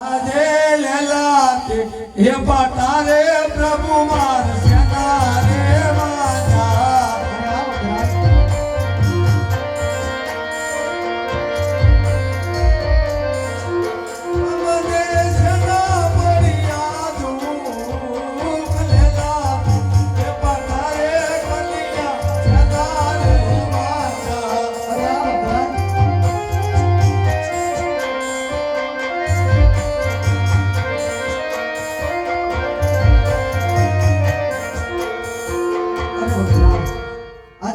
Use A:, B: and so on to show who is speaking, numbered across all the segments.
A: આજે લેલાતે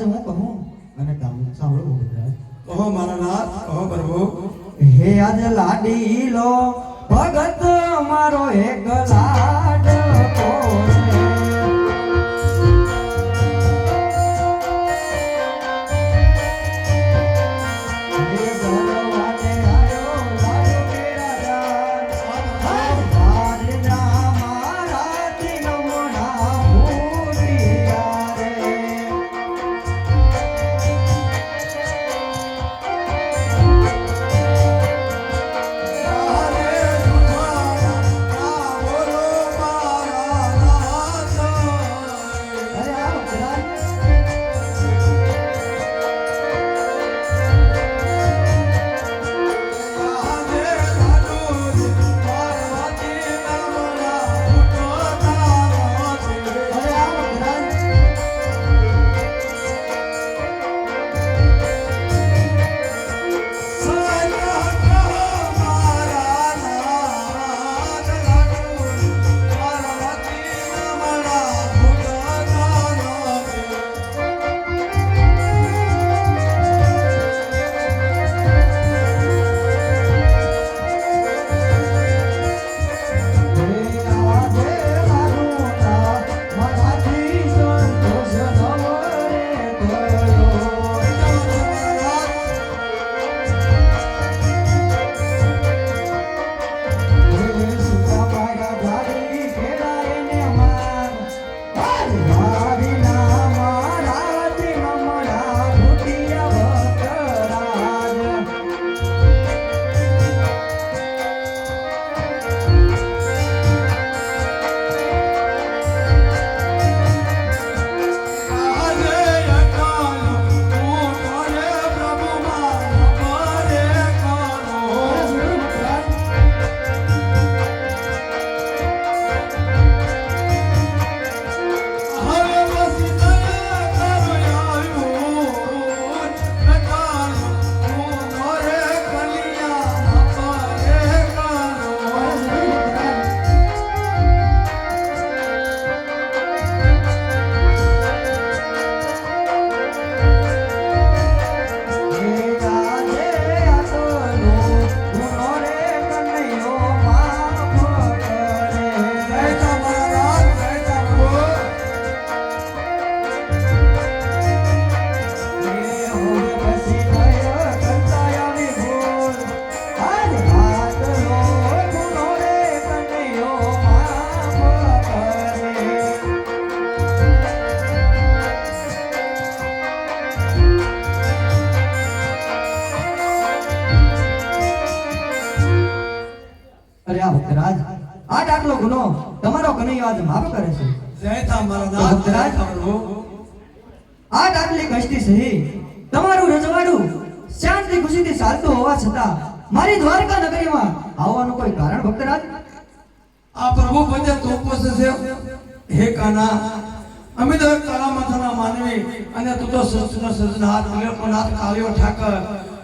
B: આજ હું કહું? અને ગાવું સાંભળો
A: કહો મારા નાથ કહો પ્રભુ.
B: હે આજ લાડી લો ભગત મારો એક લાડ. કોરે. આટલો ગુનો તમારો કનૈયો આજ માફ કરે છે. આ આટલી કષ્ટી સહી તમારું રજવાડું શાંતિ ખુશીથી ચાલતું હોવા છતાં મારી દ્વારકા નગરીમાં આવવાનું કોઈ કારણ ભક્તરાજ?
A: આ પ્રભુ પંજે તોપો છે. હે કાના અમે તો કાળા માથાના માનવી અને તું તો સૃષ્ટિનો સર્જનહાર નિર્પણહાર કાળિયો ઠાકર.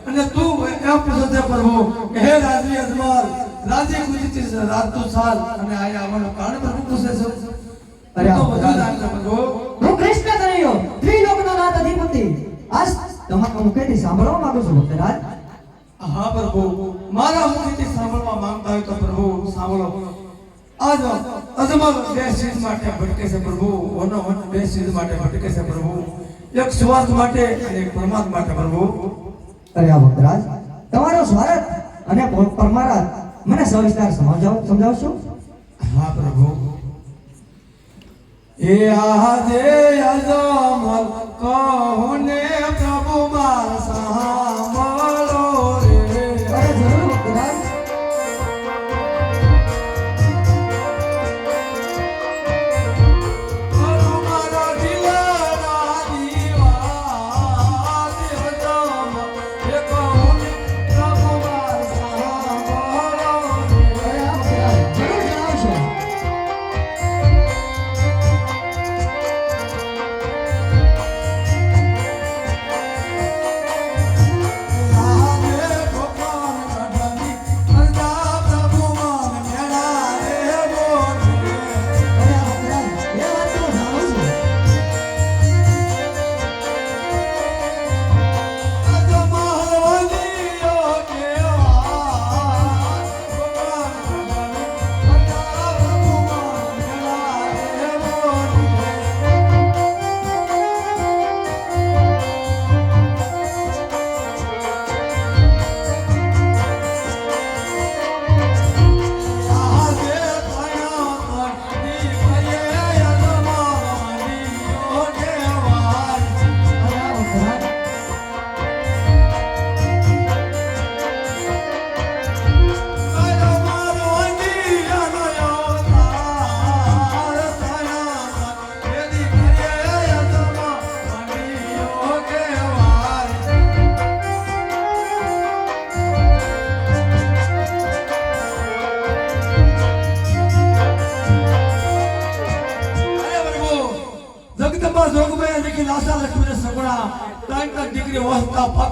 A: અને તું એમ પૂછે છે પ્રભુ હે રાજવી અજમલ રાજ્ય ગુજતી રાત તો સાલ અને આયા આવવાનું કારણ પ્રભુ પૂછે છે
B: અરે
A: તો બધું છે
B: હું કૃષ્ણ કનૈયો ત્રિલોકનો નાથ અધિપતિ. આજ તમારા મુખેથી સાંભળવા માંગુ છું ભક્તરાજ
A: હા પ્રભુ. મારા મુખેથી સાંભળવા માંગતા હોય તો પ્રભુ સાંભળો. આજ અજમલ બે ચીજ માટે ભટકે છે પ્રભુ. ઓનો વન બે ચીજ માટે ભટકે છે પ્રભુ. એક સ્વાર્થ માટે અને એક પરમાત્મા માટે પ્રભુ.
B: અરે આ ભક્તરાજ તમારો સ્વાર્થ અને પરમાર્થ મને સવિસ્તાર સમજાવ સમજાવશો?
A: હા પ્રભુ. એ આજે કહો ને પ્રભુ માર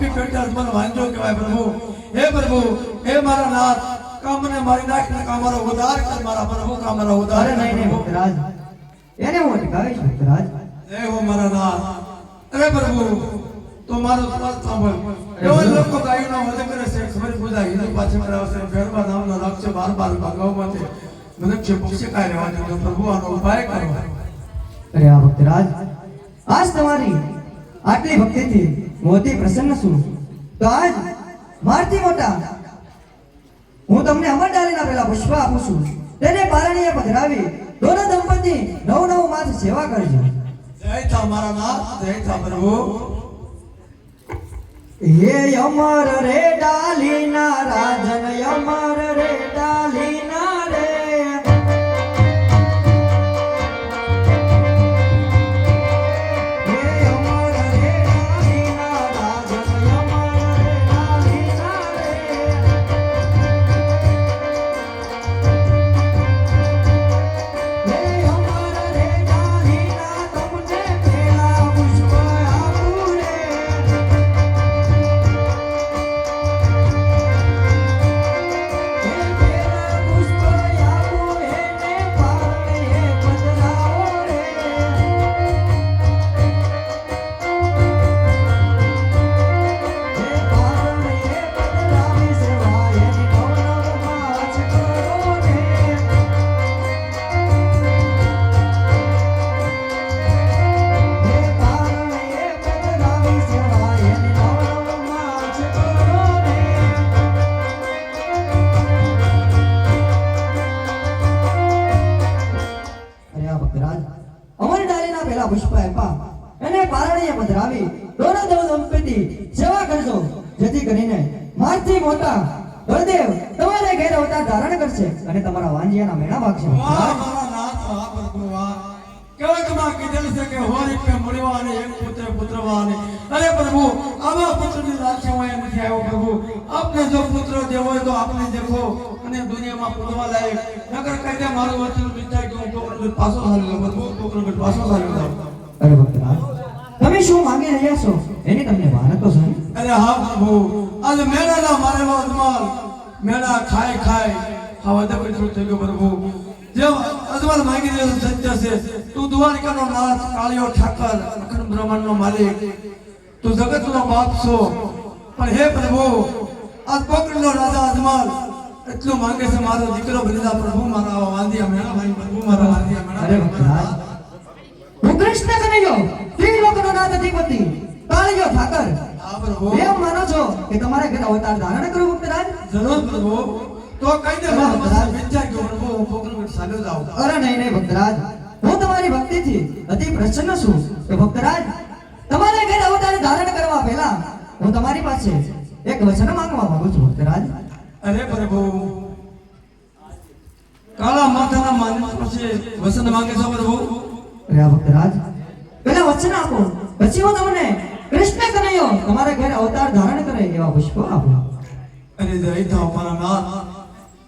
A: પાપી પેટા મને વાંજો કહેવાય પ્રભુ. હે પ્રભુ હે મારા નાથ કામને મારી નાખ ને કામારો ઉધાર કર મારા પ્રભુ કામારો
B: ઉધાર નહીં નહીં ભક્તરાજ. એને હું અટકાવીશ ભક્તરાજ.
A: હે હો મારા નાથ. અરે પ્રભુ તો મારો સ્વાદ સાંભળ. એવા લોકો ગાયનો વધે કરે છે ખબર પૂજા હિન્દુ પાછળ કરાવે છે ફેરવા નામનો રાક્ષ બાર બાર ભાગવમાંથી મનુષ્ય પક્ષી કાય રહેવા દે પ્રભુ આનો ઉપાય કરો.
B: અરે આ ભક્તરાજ આજ તમારી આટલી ભક્તિથી અતિ પ્રસન્ન છું. તો આજ મારથી મોટા હું તમને અમર ડાલીના પેલા પુષ્પ આપું છું. તેને પારણીએ પધરાવી દોનો દંપતી નવ નવ માસ સેવા કરજો.
A: જય તમારા મારા નાથ જય થા પ્રભુ.
B: હે અમર રે ડાલીના રાજન અમર રે
A: પ્રભુ વાહ કેવા કમા કીધેલ છે કે હોરી પે મળવા અને એક પુત્ર પુત્રવા અને અરે પ્રભુ આવા પુત્રની લાલસા હોય નથી આવ્યો પ્રભુ. આપને જો પુત્ર દેવો હોય તો આપને દેખો અને દુનિયામાં પૂરવા લાયક. નગર કઈ મારું વચન વિચાર કે હું ટોકરો પાછો સારી પ્રભુ ટોકરો પાછો સારી
B: અરે ભક્તરાજ તમે શું માંગી રહ્યા છો? એને તમને ભાન તો છે
A: અરે હા પ્રભુ. આજે મેળાના મારેલો અજમાલ મેળા ખાય ખાય. ખાવા દે પૈસો થઈ ગયો પ્રભુ? જેમ અજમાલ માંગી રહ્યો સત્ય છે તું દ્વારિકાનો નાથ કાળિયો ઠાકર અખંડ બ્રહ્માંડનો માલિક. તું જગતનો બાપ છો. પણ હે પ્રભુ આ પોકરનો રાજા અજમાલ એટલું માંગે છે મારો દીકરો બલિદા પ્રભુ મારા વાંધિયા મેળા ભાઈ પ્રભુ મારા વાંધ્યા મેળા
B: હું કૃષ્ણ કનૈયો ત્રિલોકનો નાથ અધિપતિ કાળિયો ઠાકર.
A: હા પ્રભુ.
B: એમ માનો છો કે તમારે ઘરે અવતાર ધારણ કરવું ભક્તરાજ
A: જરૂર પ્રભુ. તો કઈ દે મારા વિચાર કે હું પોકરનો સાલ્યો જાઉં
B: અરે નહીં નહીં ભક્તરાજ હું તમારી ભક્તિથી અતિ પ્રસન્ન છું. કે ભક્તરાજ તમારે ઘરે અવતાર ધારણ કરવા પહેલા હું તમારી પાસે એક વચન માંગવા માંગુ છું ભક્તરાજ.
A: અરે પ્રભુ કાળા માથાના માનસ પાસે માંગે છો પ્રભુ?
B: અરે ભક્તરાજ પહેલા વચન આપો પછી હું તમને કૃષ્ણ કનૈયો તમારા ઘરે અવતાર ધારણ કરે એવા પુષ્પો આપો.
A: અરે જય થાવ મારા નાથ.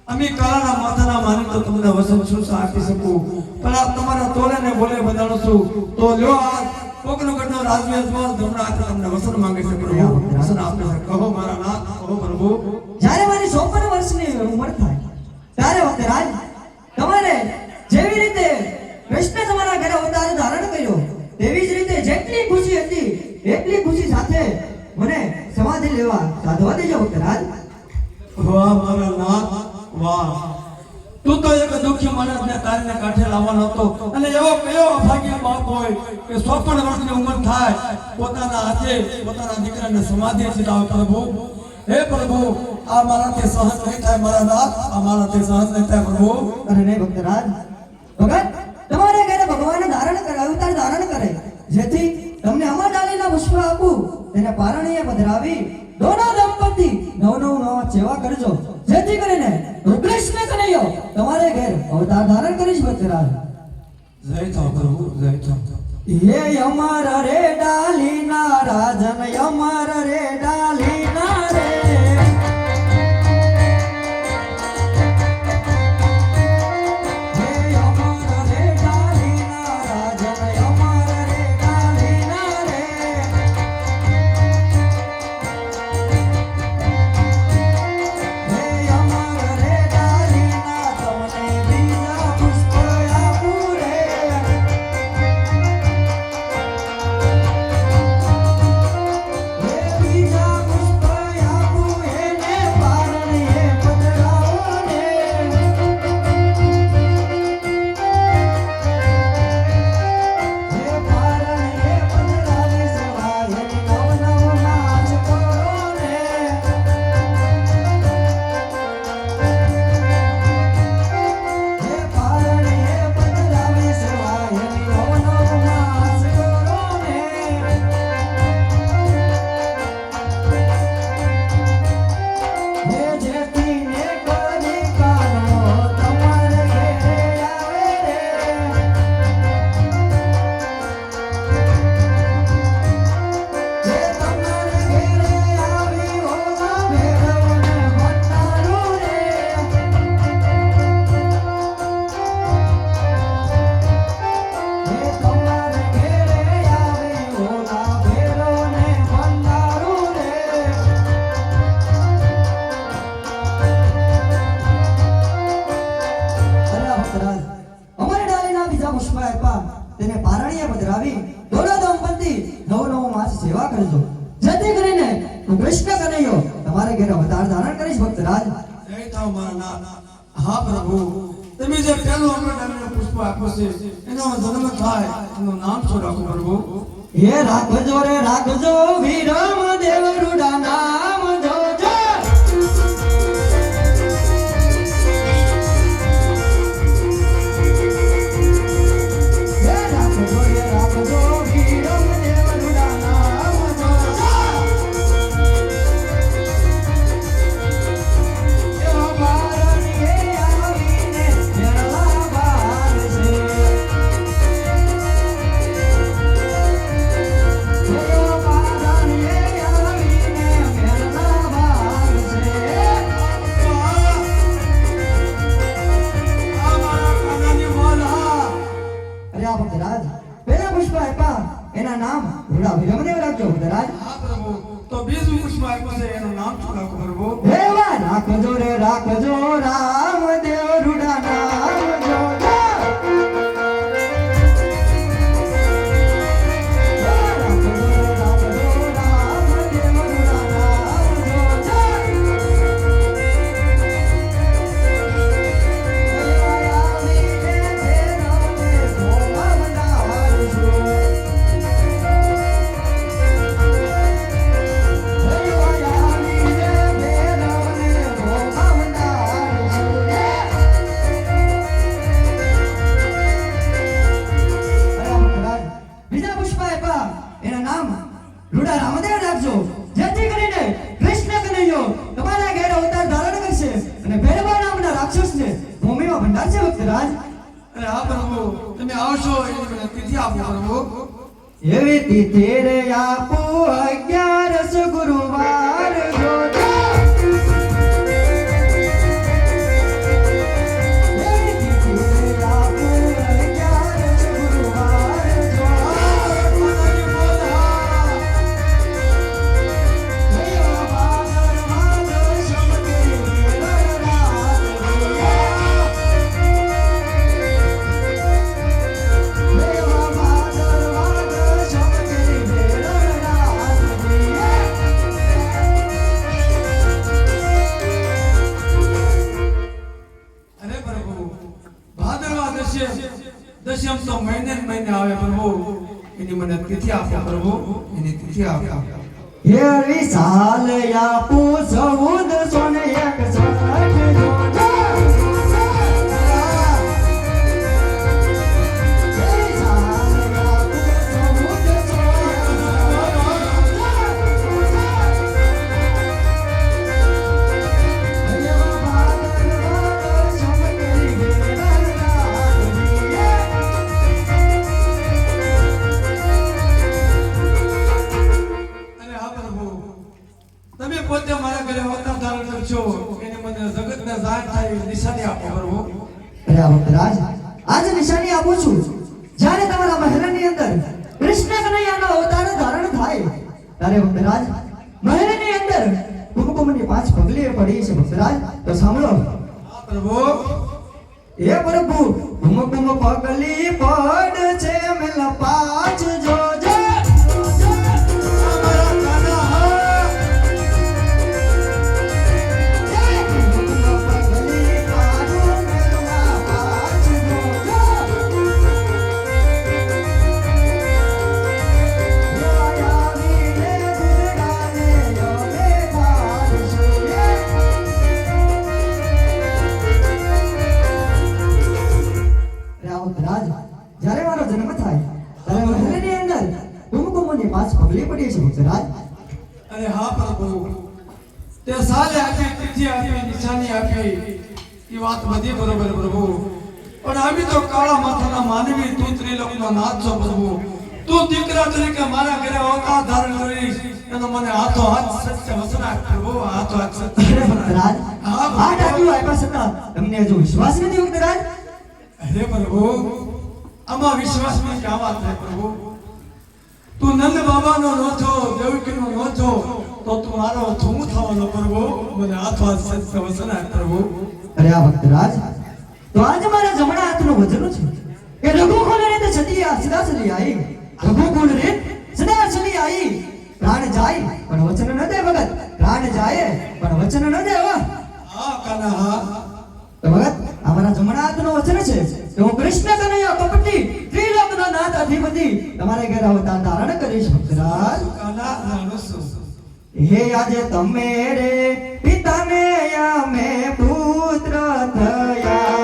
A: અમે કાળાના માથાના માની તો તમને વસન શું આપી શકું? પણ આ તમારા તોલે ને બોલે બધાનો છું તો લ્યો આ કોકનો કટનો રાજવેશમાં તમને આ તમને વસન માંગે છે પ્રભુ. વસન આપે છે. કહો મારા નાથ કહો પ્રભુ.
B: જ્યારે મારી 54 વર્ષની ઉંમર થાય ત્યારે ભક્તરાજ તમારે જેવી રીતે કૃષ્ણ તમારા ઘરે અવતાર ધારણ કર્યો તેવી જ રીતે જેટલી ખુશી હતી એટલી ખુશી સાથે મને સમાધિ લેવા સાધવા દેજો ભક્તરાજ
A: વાહ મારા નાથ. વાહ. તું તો એક દુઃખી માણસને તારીને કાંઠે લાવવાનો હતો. અને એવો કયો અભાગ્ય બાપ હોય કે ચોપન વર્ષની ઉંમર થાય, પોતાના હાથે પોતાના દીકરાને સમાધિ ચિતાવ પ્રભુ, હે પ્રભુ, આ મારાથી સહન નહીં થાય મારા નાથ, આ મારાથી સહન નહીં થાય પ્રભુ.
B: અરે નહીં ભક્તરાજ. ભગત તમારે ઘરે ભગવાન ધારણ કરે, અવતાર ધારણ કરે. જેથી તમને અમર ડાલીના પુષ્પ આપું. તેને પારણીએ પધરાવી, દોનો દંપતી નવ નવ નવા સેવા કરજો. જેથી કરીને કૃષ્ણ કનૈયો તમારે ઘેર અવતાર ધારણ કરીશ ભક્તરાજ
A: જય તો પ્રભુ જય તો
B: હે અમર રે ડાલીના રાજન અમર રે ડાલીના
A: જય હા, પ્રભુ. તમે જે પહેલો અમને પુષ્પ આપ્યું છે, એનો જન્મ થાય, એનું નામ શું રાખો, પ્રભુ?
B: હે રાખજો રે રાખજો વિરમ દેવ રૂડા એવી
A: તિથિ
B: રે આપો અગિયારસ
A: દશમ તો મહિને મહિને આવે પ્રભુ એની મને તિથિ આપો પ્રભુ. એની તિથિ આપો.
B: એવી સાલ આપો ચૌદ સો ને એક સઠ
A: કરશો એને મને જગતને જાણ થાય નિશાની આપો પ્રભુ
B: અરે આ ભક્તરાજ આજે નિશાની આપું છું જ્યારે તમારા મહેલની અંદર કૃષ્ણ કનૈયાનો અવતાર ધારણ થાય ત્યારે ભક્તરાજ મહેલની અંદર કુમકુમની પાંચ પગલીએ પડી છે ભક્તરાજ તો સાંભળો.
A: પ્રભુ.
B: એ પ્રભુ કુમકુમ પગલી પડ છે મેલા પાંચ જોજે
A: તરીકે મારા ઘરે અવતાર ધારણ કરી. એનો મને હાથો હાથ સત્ય વસના પ્રભુ હાથો હાથ સત્ય. હા
B: આ ડાક્યુ આપ્યા છતાં તમને હજુ વિશ્વાસ નથી ભક્તરાજ
A: અરે પ્રભુ આમાં વિશ્વાસમાં ક્યાં વાત થાય પ્રભુ. તું નંદ બાબાનો નો છો દેવકીનો નો છો તો તું મારો થું થવાનો પ્રભુ. મને હાથો હાથ સત્ય વસના પ્રભુ.
B: અરે આ ભક્તરાજ તો આજ મારા જમણા હાથનું વજન છે? એ રઘુ ખોલે તો છતી આ સદા સદી આઈ ગુણ રે સદા સદી આઈ પ્રાણ જાય પણ વચન ન દે ભગત. પ્રાણ જાય પણ વચન ન દે હો
A: આ કાના
B: તો ભગત અમારા જમણા હાથનો વચન છે. તો કૃષ્ણ કનૈયા કપટી ત્રિલોકનો નાથ અધિપતિ. તમારે ઘેર અવતાર ધારણ કરીશ ભક્તરાજ. હે આજે તમે રે પિતાને અમે પુત્ર થયા.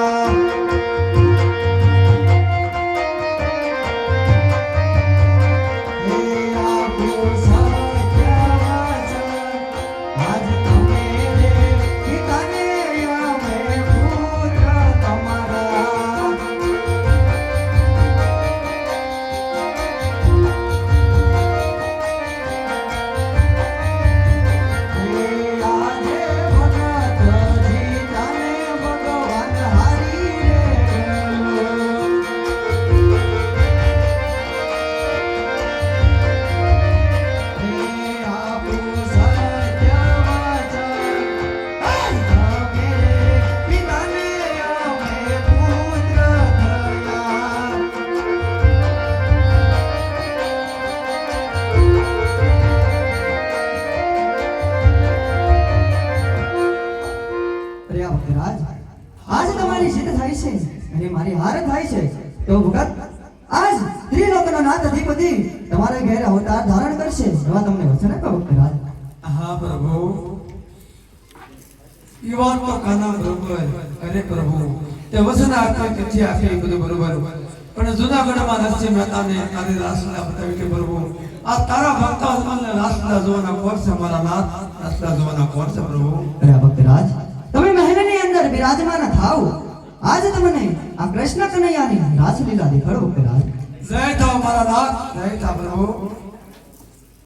B: તમારી જીત થાય છે અને મારી હાર થાય છે. તો ભગત આજ ત્રિલોકનો નાથ અધિપતિ તમારે ઘેર અવતાર ધારણ કરશે. એવા તમને વચન આપ્યા ભક્તરાજ
A: હા પ્રભુ. યુવાન તો કાના બરોબર અરે પ્રભુ તે વચન આપ્યા તેથી આપે એ બધું બરોબર. પણ જુનાગઢમાં નરસિંહ મહેતાને તારી રાસલા બતાવી કે પ્રભુ આ તારા ભક્તો મને રાસલા જોવાના કોણ છે મારા નાથ? રાસલા જોવાના કોણ છે પ્રભુ?
B: અરે ભક્તરાજ તમે મહેલની અંદર બિરાજમાન થાવ. આજ તમને આ કૃષ્ણ કનૈયાની રાસલીલા દેખાડો ભક્તરાજ
A: જય થાવ મારા નાથ. જય થાવ પ્રભુ.